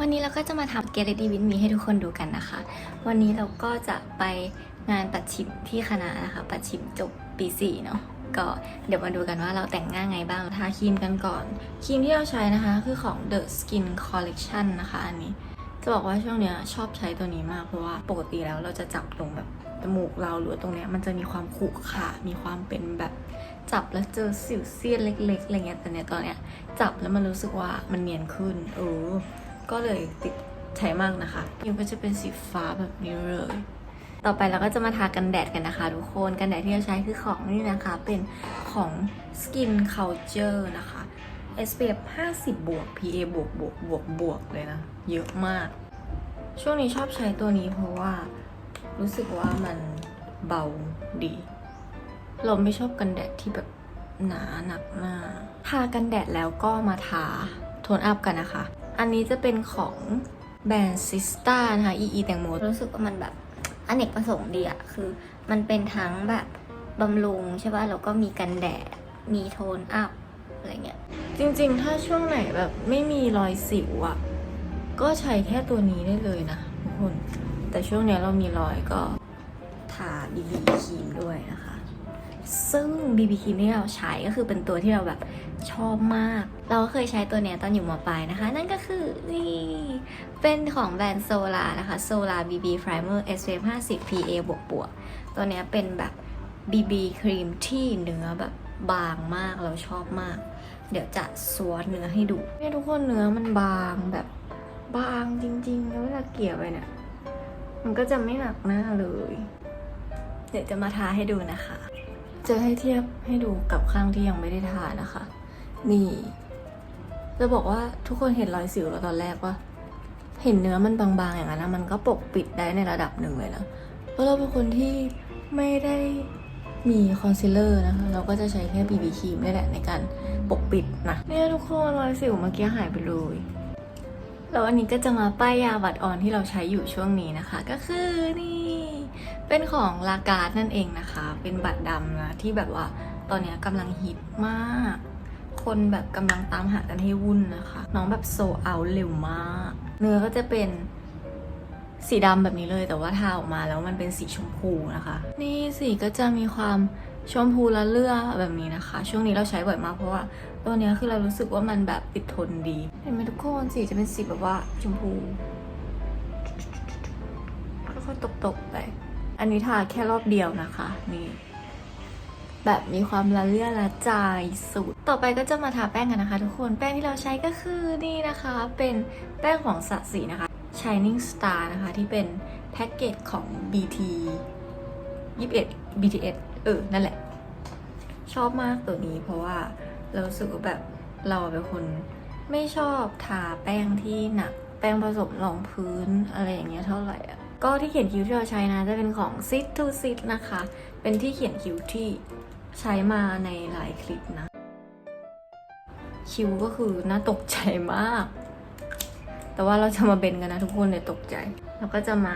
วันนี้เราก็จะมาทำเก t ดีวินมีให้ทุกคนดูกันนะคะ วันนี้เราก็จะไปงานปัดชิมที่คณะนะคะ ปัดชิมจบปี4เนาะก็เดี๋ยวมาดูกันว่าเราแต่งหน้าไงบ้างทาครีมกันก่อนครีมที่เราใช้นะคะคือของ The Skin Collection นะคะอันนี้จะบอกว่าช่วงเนี้ยชอบใช้ตัวนี้มากเพราะว่าปกติแล้วเราจะจับตรงแบบจมูกเราหรือตรงเนี้ยมันจะมีความขรุขระมีความเป็นแบบจับแล้วเจอสิวเซียนเล็กๆอะไรเงี้ยแต่เนี้ยตอนเนี้ยจับแล้วมันรู้สึกว่ามันเนียนขึ้นเออ ก็เลยติดใช้มากนะคะผิวก็จะเป็นสีฟ้าแบบนี้เลย ต่อไปเราก็จะมาทากันแดดกันนะคะทุกคน กันแดดที่เราใช้คือของนี่นะคะ เป็นของ Skin Culture นะคะ SPF 50 บวก PA บวกบวกบวกบวกเลยนะ เยอะมาก ช่วงนี้ชอบใช้ตัวนี้เพราะว่ารู้สึกว่ามันเบาดี เราไม่ชอบกันแดดที่แบบหนาหนักหน้าทากันแดดแล้วก็มาทาโทนอัพกันนะคะ อันนี้จะเป็นของแบรนด์ซิสตานะคะ EE แตงโมรู้สึกว่ามันแบบอเนกประสงค์ดีอะคือมันเป็นทั้งแบบบำรุงใช่ป่ะแล้วก็มีกันแดด มีโทนอัพอะไรเงี้ย จริงๆ ถ้าช่วงไหนแบบไม่มีรอยสิวอะก็ใช้แค่ตัวนี้ได้เลยนะทุกคน แต่ช่วงเนี้ยเรามีรอยก็ทา BB ครีมด้วยนะคะ ซึ่ง BB ครีมที่เราใช้ก็คือเป็นตัวที่เราแบบชอบมาก เราก็เคยใช้ตัวเนี้ยตอนอยู่มปลายนะคะ นั่นก็คือนี่ เป็นของแบรนด์โซลานะคะโซลา BB Primer SPF 50 PA บวกบวกตัวเนี้ยเป็นแบบ BB ครีมที่เนื้อแบบบางมากเราชอบมาก เดี๋ยวจะสวดเนื้อให้ดูเนี่ยทุกคนเนื้อมันบางแบบบางจริงๆแล้วเวลาเกลี่ยไปเนี่ยมันก็จะไม่หนักหน้าเลย เดี๋ยวจะมาทาให้ดูนะคะ จะให้เทียบให้ดูกับข้างที่ยังไม่ได้ทานะคะ นี่จะบอกว่าทุกคนเห็นรอยสิวแล้วตอนแรกว่า เห็นเนื้อมันบางๆอย่างนั้นนะมันก็ปกปิดได้ในระดับหนึ่งเลยนะเพราะเราเป็นคนที่ไม่ได้มีคอนซีลเลอร์นะคะ เราก็จะใช้แค่ BB ครีมนี่แหละในการปกปิดนะเนี่ยทุกคนรอยสิวเมื่อกี้หายไปเลย แล้วอันนี้ก็จะมาป้ายยาบัตรออนที่เราใช้อยู่ช่วงนี้นะคะ ก็คือนี่เป็นของลาการ์ดนั่นเองนะคะ เป็นบัตรดำนะที่แบบว่าตอนนี้กำลังฮิตมาก คนแบบกำลังตามหากันให้วุ่นนะคะ น้องแบบโซเอาเร็วมาก เนื้อก็จะเป็นสีดำแบบนี้เลยแต่ว่าทาออกมาแล้วมันเป็นสีชมพูนะคะ นี่สีก็จะมีความชมพูละเลือแบบนี้นะคะ ช่วงนี้เราใช้บ่อยมากเพราะว่า ตัวเนี้ยคือเรารู้สึกว่ามันแบบติดทนดี เห็นไหมทุกคนสีจะเป็นสีแบบว่าชมพูค่อยๆตกๆไป อันนี้ทาแค่รอบเดียวนะคะ นี่แบบมีความละเลือละจายสุด ต่อไปก็จะมาทาแป้งกันนะคะ ทุกคน แป้งที่เราใช้ก็คือนี่นะคะ เป็นแป้งของสัตสีนะคะ Shining Star นะคะ ที่เป็นแพ็กเกจของ BT 21 BTS เออ นั่นแหละ ชอบมากตัวนี้เพราะว่า เรารู้สึกว่าแบบเราเป็นคนไม่ชอบทาแป้งที่หนัก แป้งผสมรองพื้นอะไรอย่างเงี้ยเท่าไหร่อะก็ที่เขียนคิ้วที่เราใช้นะ จะเป็นของ Sit to Sit นะคะ เป็นที่เขียนคิ้วที่ใช้มาในหลายคลิปนะ คิ้วก็คือน่าตกใจมาก แต่ว่าเราจะมาเบนกันนะทุกคนเลยตกใจแล้วก็จะมา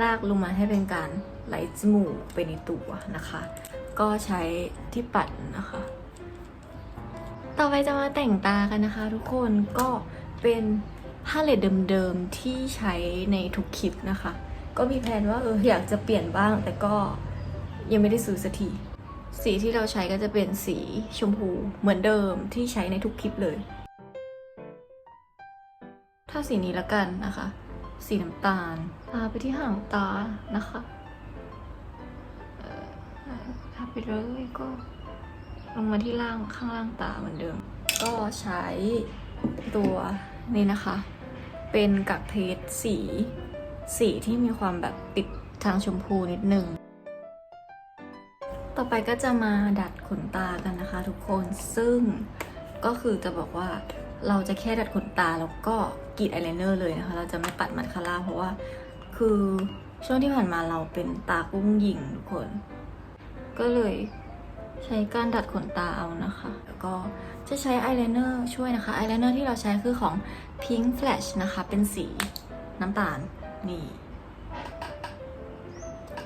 ลากลงมาให้เป็นการไหลจมูกไปในตัวนะคะ ก็ใช้ที่ปัดนะคะ ต่อไปจะมาแต่งตากันนะคะ ทุกคนก็เป็นพาเลตเดิมๆที่ใช้ในทุกคลิปนะคะ ก็มีแพลนว่าเอออยากจะเปลี่ยนบ้าง แต่ก็ยังไม่ได้ซื้อสักทีสีที่เราใช้ก็จะเป็นสีชมพูเหมือนเดิมที่ใช้ในทุกคลิปเลย ถ้าสีนี้ละกันนะคะ สีน้ำตาลทาไปที่ห่างตานะคะเออทาไปเลยก็ ลงมาที่ล่างข้างล่างตาเหมือนเดิม ก็ใช้ตัวนี้นะคะ เป็นกักเพชรสีสีที่มีความแบบปิดทางชมพูนิดนึง ต่อไปก็จะมาดัดขนตากันนะคะทุกคน ซึ่งก็คือจะบอกว่าเราจะแค่ดัดขนตาแล้วก็กรีดอายไลเนอร์เลยนะคะ เราจะไม่ปัดมันคาร่าเพราะว่าคือช่วงที่ผ่านมาเราเป็นตากุ้งหยิงทุกคน ก็เลย ใช้การดัดขนตาเอานะคะ แล้วก็จะใช้อายไลเนอร์ช่วยนะคะอายไลเนอร์ที่เราใช้คือของ Pink Flash นะคะ เป็นสีน้ำตาล นี่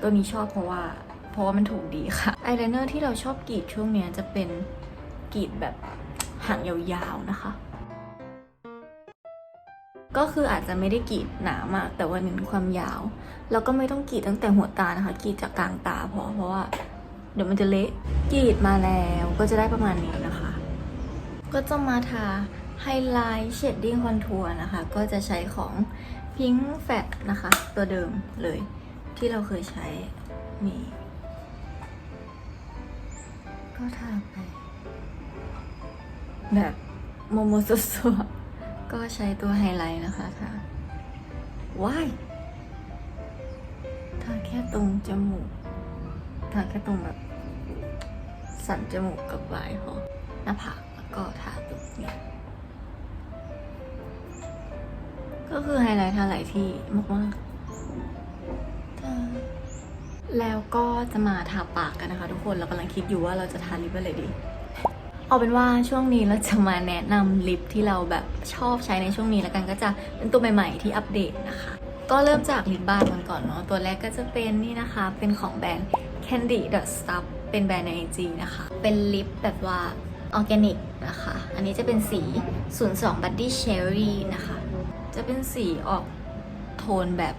ตัวนี้ชอบเพราะว่า เพราะว่ามันถูกดีค่ะอายไลเนอร์ที่เราชอบกรีดช่วงเนี้ยจะเป็นกรีดแบบหางยาวๆนะคะ ก็คืออาจจะไม่ได้กรีดหนามากแต่ว่าเน้นความยาว แล้วก็ไม่ต้องกรีดตั้งแต่หัวตานะคะกรีดจากกลางตาพอเพราะว่า เดี๋ยวมันจะเละกรีดมาแล้วก็จะได้ประมาณนี้นะคะ ก็จะมาทาไฮไลท์เชดดิ้งคอนทัวร์นะคะ ก็จะใช้ของ Pink Fat นะคะ ตัวเดิมเลยที่เราเคยใช้ นี่ ก็ทาไป แบบโมโมสสวก็ใช้ตัวไฮไลท์นะคะทาว้ายทาแค่ตรงจมูก ทาแค่ตรงแบบ สันจมูกกับปลายพอหน้าผากแล้วก็ทาตรงนี้ก็คือไฮไลท์ทาหลายที่มากๆทาแล้วก็จะมาทาปากกันนะคะทุกคนเรากำลังคิดอยู่ว่าเราจะทาลิปอะไรดี เอาเป็นว่าช่วงนี้เราจะมาแนะนำลิปที่เราแบบชอบใช้ในช่วงนี้แล้วกันก็จะเป็นตัวใหม่ๆที่อัปเดตนะคะ ก็เริ่มจากลิปบาล์กันก่อนเนาะตัวแรกก็จะเป็นนี่นะคะ เป็นของแบรนด์ Candy The Stuff เป็นแบรนด์ใน IG นะคะ เป็นลิปแบบว่าออร์แกนิกนะคะ อันนี้จะเป็นสี 02 Buddy Cherry นะคะ จะเป็นสีออกโทนแบบ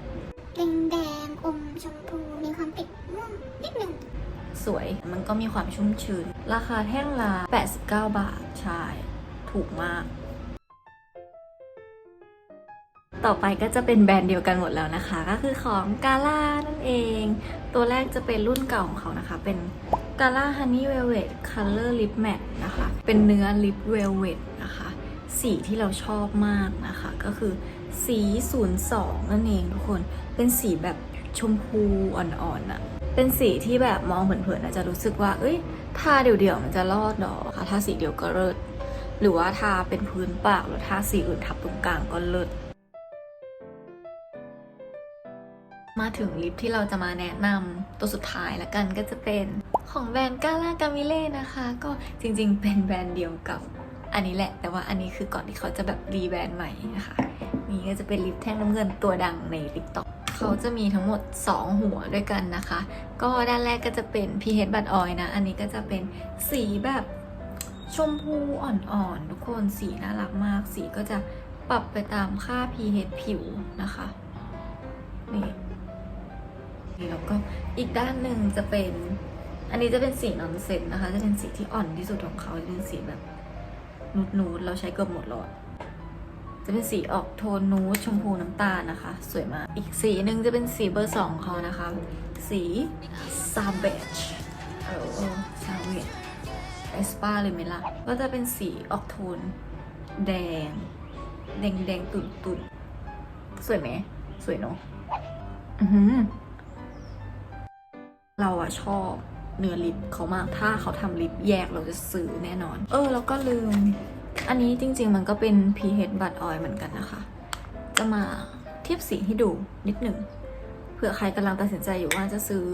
แดงแดงอมชมพู มีความติดม่วงนิดหนึ่งสวย มันก็มีความชุ่มชื้น ราคาแท่งละ89 บาท ใช่ ถูกมาก ต่อไปก็จะเป็นแบรนด์เดียวกันหมดแล้วนะคะ ก็คือของกาล่านั่นเอง ตัวแรกจะเป็นรุ่นเก่าของเขานะคะ เป็นกาล่า Honey Velvet Color Lip Matte นะคะ เป็นเนื้อ Lip Velvet นะคะ สีที่เราชอบมากนะคะ ก็คือสี 02 นั่นเองทุกคน เป็นสีแบบชมพูอ่อนๆอะเป็นสีที่แบบมองเผินๆอาจจะรู้สึกว่า เอ้ย ทาเดี่ยวๆมันจะรอดดอกค่ะ ทาสีเดียวก็เลิศ หรือว่าทาเป็นพื้นปากหรือทาสีอื่นทับตรงกลางก็เลิศ มาถึงลิปที่เราจะมาแนะนำตัวสุดท้ายละกันก็จะเป็นของแบรนด์กาล่ากามิเล่นะคะ ก็จริงๆ เป็นแบรนด์เดียวกับอันนี้แหละ แต่ว่าอันนี้คือก่อนที่เขาจะแบบรีแบรนด์ใหม่นะคะ นี่ก็จะเป็นลิปแท่งน้ำเงินตัวดังใน TikTok เขาจะมีทั้งหมด 2 หัวด้วยกันนะคะ ก็ด้านแรกก็จะเป็น pH บัตออยนะ อันนี้ก็จะเป็นสีแบบชมพูอ่อนๆ ทุกคนสีน่ารักมาก สีก็จะปรับไปตามค่า pH ผิวนะคะ นี่ แล้วก็อีกด้านหนึ่งจะเป็น อันนี้จะเป็นสีนอนเซนนะคะ จะเป็นสีที่อ่อนที่สุดของเขาจะเป็นสีแบบนูดๆเราใช้เกือบหมดแล้วอะจะเป็นสีออกโทนนูดชมพูน้ำตาลนะคะ สวยมาก อีกสีหนึ่งจะเป็นสีเบอร์สองเขานะคะ สีซาเบจเออซาเวจเอสปาเลยไหมล่ะก็จะเป็นสีออกโทนแดง แดงแดงตุ่นตุ่นสวยไหม สวยเนอะอือหือ เราอะชอบเนื้อลิปเขามาก ถ้าเขาทำลิปแยกเราจะซื้อแน่นอน เออ แล้วก็ลืม อันนี้จริง ๆ มันก็เป็น pH บัตออยเหมือนกันนะคะ จะมาเทียบสีให้ดูนิดหนึ่ง เผื่อใครกำลังตัดสินใจอยู่ว่าจะซื้อ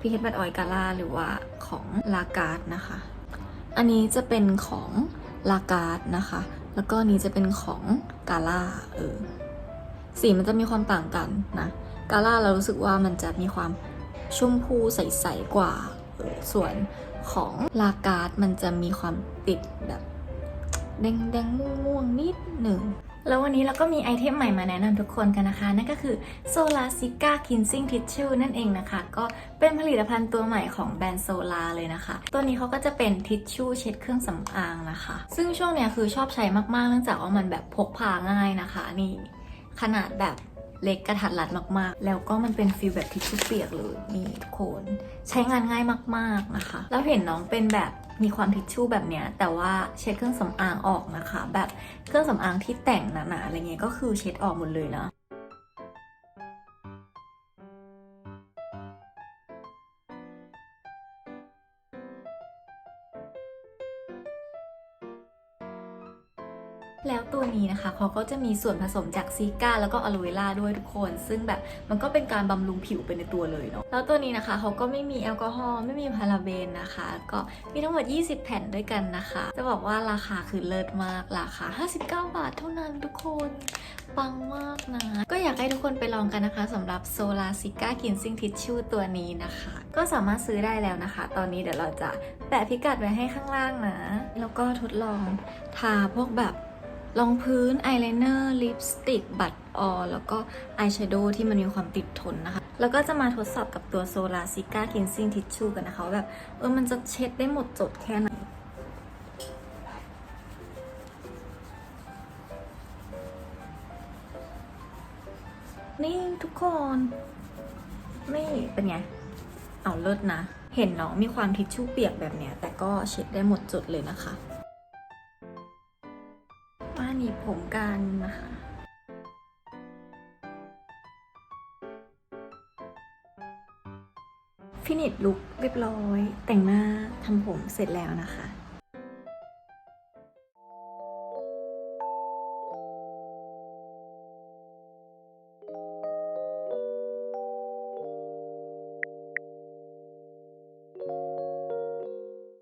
pH บัตออยกาล่าหรือว่าของลาการ์ดนะคะ อันนี้จะเป็นของลาการ์ดนะคะ แล้วก็นนี้จะเป็นของกาล่าเออ สีมันจะมีความต่างกันนะ กาล่าเรารู้สึกว่ามันจะมีความ ชมพูใสๆกว่า ส่วนของลาการ์ดมันจะมีความติดแบบแดงแดงม่วงๆนิดหนึ่งแล้ววันนี้เราก็มีไอเทมใหม่มาแนะนำทุกคนกันนะคะ นั่นก็คือ Solar s i c a Cleansing Tissue นั่นเองนะคะ ก็เป็นผลิตภัณฑ์ตัวใหม่ของแบรนด์โซลาเลยนะคะ ตัวนี้เขาก็จะเป็นทิชชู่เช็ดเครื่องสำอางนะคะ ซึ่งช่วงเนี้ยคือชอบใช้มากๆ เนื่องจากว่ามันแบบพกพาง่ายนะคะ นี่ขนาดแบบ เล็กกระทัดรัดมากๆ แล้วก็มันเป็นฟิลแบบทิชชู่เปียกเลยนี่ทุกคนใช้งานง่ายมากๆนะคะ แล้วเห็นน้องเป็นแบบมีความทิชชู่แบบเนี้ยแต่ว่าเช็ดเครื่องสำอางออกนะคะ แบบเครื่องสำอางที่แต่งหนาๆอะไรเงี้ยก็คือเช็ดออกหมดเลยนะ นี้นะคะเขาก็จะมีส่วนผสมจากซีก้าแล้วก็อะโลเวล่าด้วยทุกคน ซึ่งแบบมันก็เป็นการบำรุงผิวไปในตัวเลยเนาะแล้วตัวนี้นะคะเขาก็ไม่มีแอลกอฮอล์ไม่มีพาราเบนนะคะ ก็มีทั้งหมด 20 แผ่นด้วยกันนะคะ จะบอกว่าราคาคือเลิศมากราคา 59 บาทเท่านั้นทุกคนปังมากนะ ก็อยากให้ทุกคนไปลองกันนะคะสำหรับ Solar s i c a Cleansing Tissue ตัวนี้นะคะ ก็สามารถซื้อได้แล้วนะคะ ตอนนี้เดี๋ยวเราจะแปะพิกัดไว้ให้ข้างล่างนะ แล้วก็ทดลองทาพวกแบบ รองพื้นอายไลเนอร์ลิปสติกบัตออแล้วก็อายแชโดว์ที่มันมีความติดทนนะคะ แล้วก็จะมาทดสอบกับตัวโซลาซิก้าคินซิ่งทิชชู่กันนะคะแบบเออมันจะเช็ดได้หมดจดแค่ไหนนี่ทุกคน นี่เป็นไง เอาเลิศนะ เห็นน้องมีความทิชชู่เปียกแบบเนี้ย แต่ก็เช็ดได้หมดจุดเลยนะคะ ผมกันนะคะฟินิชลุกเรียบร้อย แต่งหน้าทำผมเสร็จแล้วนะคะ